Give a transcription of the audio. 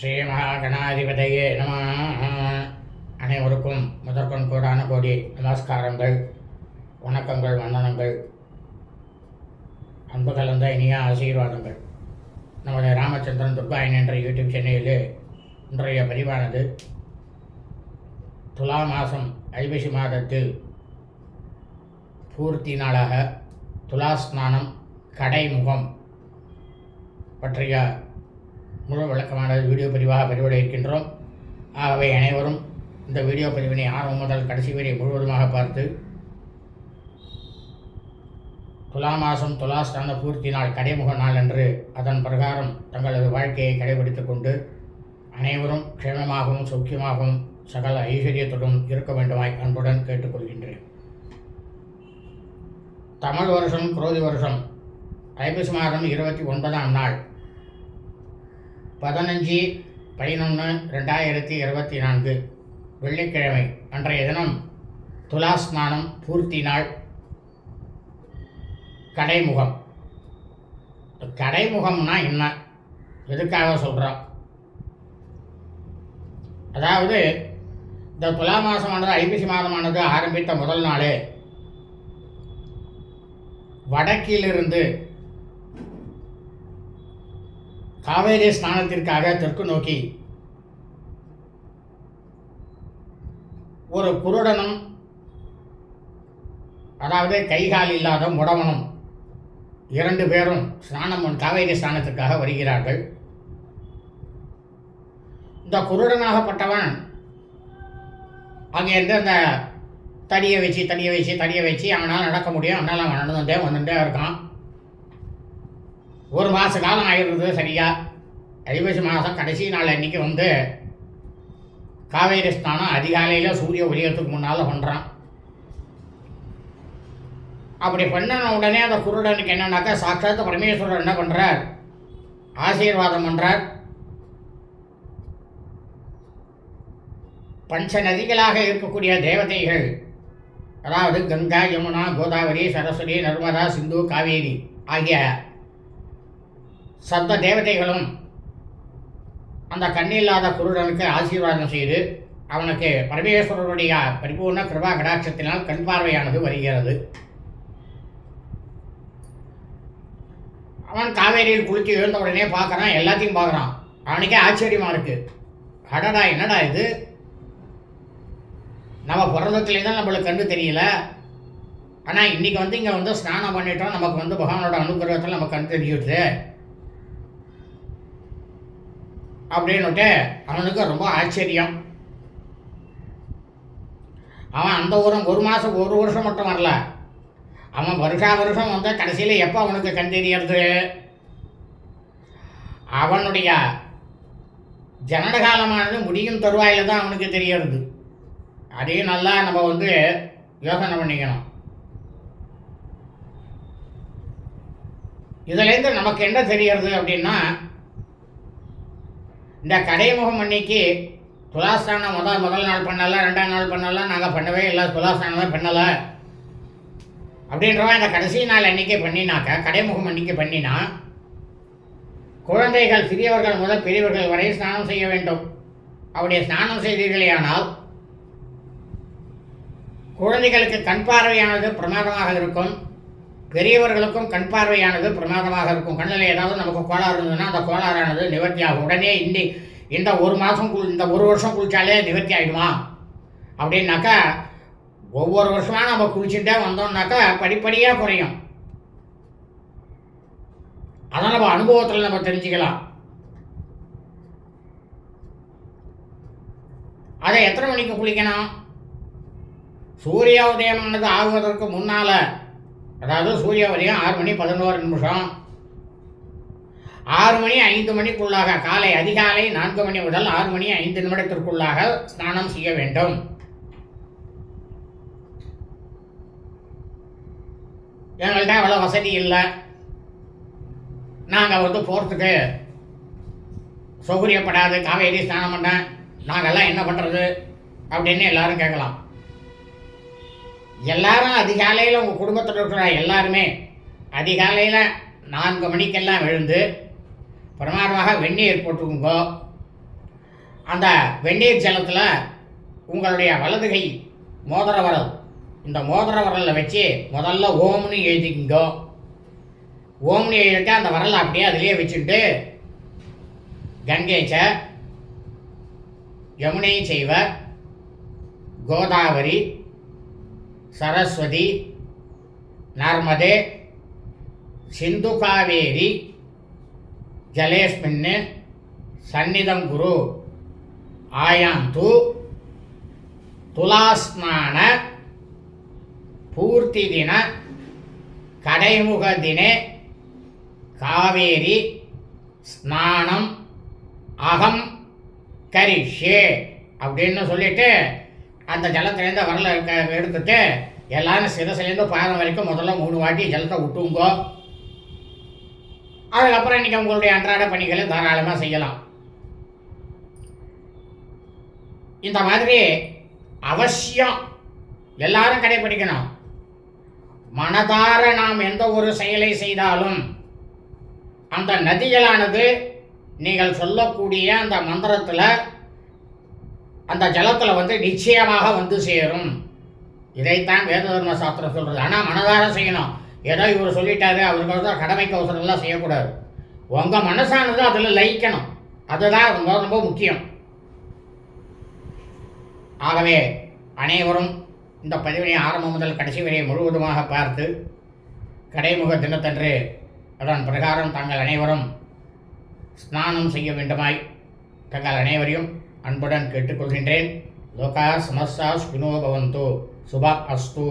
ஸ்ரீ மகாகணாதிபதியே நம. அனைவருக்கும் முதற்கண் கோடான கோடி நமஸ்காரங்கள் வணக்கங்கள் வந்தனங்கள் அன்பு கலந்த இனிய ஆசீர்வாதங்கள். நமது ராமச்சந்திரன் துர்காயன் என்ற யூடியூப் சேனலில் இன்றைய பதிவானது துலா மாதம் ஐபிசி மாதத்தில் பூர்த்தி நாளாக துலா ஸ்நானம் கடைமுகம் பற்றிய முழு விளக்கமான வீடியோ பதிவாக பதிவிட இருக்கின்றோம் ஆகவே அனைவரும் இந்த வீடியோ பதிவினை ஆரம்பம் முதல் கடைசி வரை முழுவதுமாக பார்த்து துலா மாதம் துலாஸ்தான பூர்த்தி நாள் கடைமுக நாள் என்று அதன் பிரகாரம் தங்களது வாழ்க்கையை கடைபிடித்துக் கொண்டு அனைவரும் க்ஷேமமாகவும் சௌக்கியமாகவும் சகல ஐஸ்வர்யத்துடன் இருக்க வேண்டுமாய் அன்புடன் கேட்டுக்கொள்கின்றேன். தமிழ் வருஷம் குரோதி வருஷம். ஐப்பசி மாதம் இருபத்தி ஒன்பதாம் நாள். பதினஞ்சு பதினொன்று ரெண்டாயிரத்தி இருபத்தி நான்கு. வெள்ளிக்கிழமை அன்றைய தினம் துலாஸ்நானம் பூர்த்தி நாள். கடைமுகம். கடைமுகம்னா என்ன? எதுக்காக சொல்கிறோம் அதாவது இந்த துலா மாதமானது ஐப்பசி மாதமானது ஆரம்பித்த முதல் நாளே. வடக்கிலிருந்து காவேரி ஸ்நானத்திற்காக தெற்கு நோக்கி. ஒரு குருடனும் அதாவது கைகால் இல்லாத முடவனும் இரண்டு பேரும் ஸ்நானம் காவேரி ஸ்நானத்திற்காக வருகிறார்கள். இந்த குருடனாகப்பட்டவன் அங்கேருந்து அந்த தடியை வச்சு தடியை வச்சு தடியை வச்சு அவனால் நடக்க முடியும். அவனால் அவன் நடந்துட்டே வந்துட்டே இருக்கான். ஒரு மாத காலம் ஆகிருது சரியாக ஐப்பசி மாதம் கடைசி நாள் அன்னைக்கு வந்து காவேரி ஸ்நானம் அதிகாலையில் சூரிய உதயத்துக்கு முன்னால் பண்ணுறான் அப்படி பண்ணின உடனே அந்த குருடனுக்கு என்னன்னாக்கா சாட்சாத்து பரமேஸ்வரர் என்ன பண்ணுறார் ஆசீர்வாதம் பண்ணுறார் பஞ்ச நதிகளாக இருக்கக்கூடிய தேவதைகள் அதாவது கங்கா யமுனா கோதாவரி சரஸ்வதி நர்மதா சிந்து காவேரி ஆகிய சப்த தேவதைகளும் அந்த கண்ணில்லாத குருடனுக்கு ஆசீர்வாதம் செய்து அவனுக்கு பரமேஸ்வரருடைய பரிபூர்ண கிருபா கடாட்சத்தினால் கண் பார்வையானது வருகிறது. அவன் காவேரியில் குளித்து எழுந்த உடனே பார்க்குறான் எல்லாத்தையும் பார்க்குறான். அவனுக்கே ஆச்சரியமாக இருக்குது அடடா என்னடா இது? நம்ம பிறந்தத்துலேயே தான் நம்மளுக்கு கண்டு தெரியல. ஆனால் இன்றைக்கி வந்து இங்கே வந்து ஸ்நானம் பண்ணிட்டோம் நமக்கு வந்து பகவானோட அனுகிரகத்தில் நமக்கு கண்டு தெரியுது. அப்படின்னுட்டு அவனுக்கு ரொம்ப ஆச்சரியம். அவன் அந்த ஒரு ஒரு மாதம் ஒரு வருஷம் மட்டும் வரல. அவன் வருஷா வருஷம் வந்து கடைசியில் எப்போ அவனுக்கு கண் தெரியறது? அவனுடைய ஜனனகாலமானது முடியும் தருவாயில் தான் அவனுக்கு தெரியறது. அதையும் நல்லா நம்ம வந்து யோசனை பண்ணிக்கணும். இதுலேருந்து நமக்கு என்ன தெரியறது அப்படின்னா இந்த கடைமுகம் அன்னைக்கு துலாஸ்தானம் முதல் முதல் நாள் பண்ணலாம் ரெண்டாம் நாள் பண்ணலாம் நாங்கள் பண்ணவே இல்லை துலாஸ்தானமே பண்ணலை. அப்படின்றவன் இந்த கடைசி நாள் அன்னைக்கே பண்ணினாக்கா கடைமுகம் அன்னைக்கு பண்ணினா குழந்தைகள் சிறியவர்கள் முதல் பெரியவர்கள் வரை ஸ்நானம் செய்ய வேண்டும். அப்படியே ஸ்நானம் செய்தீர்களேயானால் குழந்தைகளுக்கு கண் பார்வையானது பிரமாதமாக இருக்கும். பெரியவர்களுக்கும் கண் பார்வையானது பிரமாதமாக இருக்கும். கண்ணில் ஏதாவது நமக்கு கோளாறு இருந்ததுன்னா அந்த கோளாறானது நிவர்த்தியாகும். உடனே இந்த இந்த ஒரு மாதம் குள் இந்த ஒரு வருஷம் குளித்தாலே நிவர்த்தி ஆகிடுமா அப்படின்னாக்கா ஒவ்வொரு வருஷமாக நம்ம குளிச்சுட்டே வந்தோம்னாக்கா படிப்படியாக குறையும். அதை நம்ம அனுபவத்தில் நம்ம தெரிஞ்சுக்கலாம். அதை எத்தனை மணிக்கு குளிக்கணும்? சூரிய உதயமானது ஆகுவதற்கு முன்னால் அதாவது சூரிய உதயம் ஆறு மணி பதினோரு நிமிஷம். ஆறு மணி ஐந்து மணிக்குள்ளாக காலை அதிகாலை நான்கு மணி முதல் ஆறு மணி ஐந்து நிமிடத்திற்குள்ளாக ஸ்நானம் செய்ய வேண்டும். எங்கள்கிட்ட அவ்வளோ வசதி இல்லை. நாங்கள் வந்து போகிறதுக்கு சௌகரியப்படாது. காவேரி ஸ்நானம் பண்ண. நாங்கள்லாம் என்ன பண்ணுறது அப்படின்னு எல்லாரும் கேட்கலாம். எல்லாரும் அதிகாலையில் உங்கள் குடும்பத்தில் இருக்கிற எல்லாருமே அதிகாலையில் நான்கு மணிக்கெல்லாம் எழுந்து பிரமாதமாக வெந்நீர் போட்டுக்குங்க. அந்த வெந்நீர் ஜலத்தில் உங்களுடைய வலதுகை மோதிர வரல் இந்த மோதிர வரலில் வச்சு முதல்ல ஓம்னு எழுதிக்குங்க. ஓம்னு எழுதிட்டு அந்த வரலை அப்படியே அதிலே வச்சுட்டு கங்கேச்ச யமுனை செய்வ கோதாவரி சரஸ்வதி நர்மதே சிந்து காவேரி ஜலேஸ்மின்னு சந்நிதம் குரு. ஆயாந்து துலாஸ்நான பூர்த்தி தின கடைமுக தினே காவேரி ஸ்நானம் அகம் கரிஷே அப்படின்னு சொல்லிட்டு அந்த ஜலத்திலேருந்து வரல க- எடுத்துட்டு எல்லாரும் சிரசிலேருந்து பாதம் வரைக்கும் முதல்ல மூணு வாட்டி ஜலத்தை விட்டுங்கோ அதுக்கப்புறம் இன்னைக்கு உங்களுடைய அன்றாட பணிகளை தாராளமாக செய்யலாம். இந்த மாதிரி அவசியம் எல்லாரும் கடைபிடிக்கணும். மனதார நாம் எந்த ஒரு செயலை செய்தாலும் அந்த நதிகளானது நீங்கள் சொல்லக்கூடிய அந்த மந்திரத்தில் அந்த ஜலத்தில் வந்து நிச்சயமாக வந்து சேரும். இதைத்தான் வேத தர்ம சாஸ்திரம் சொல்கிறது ஆனால் மனதார செய்யணும். ஏதோ இவர் சொல்லிட்டாரு அவருக்கு தான் கடமைக்கு அவசரம்லாம் செய்யக்கூடாது. உங்கள் மனசானது அதில் லயிக்கணும். அதுதான் ரொம்ப ரொம்ப முக்கியம். ஆகவே அனைவரும் இந்த பதிவினை ஆரம்பம் முதல் கடைசி வரை முழுவதுமாக பார்த்து கடைமுக தினத்தன்று அதன் பிரகாரம் தாங்கள் அனைவரும் ஸ்நானம் செய்ய வேண்டுமாய். தங்கள் அனைவரையும் அன்புடன் கேட்டுக்கொள்கின்றேன். லோகா சமஸ்தா சுகினோ பவந்தோ. சுப அஸ்து.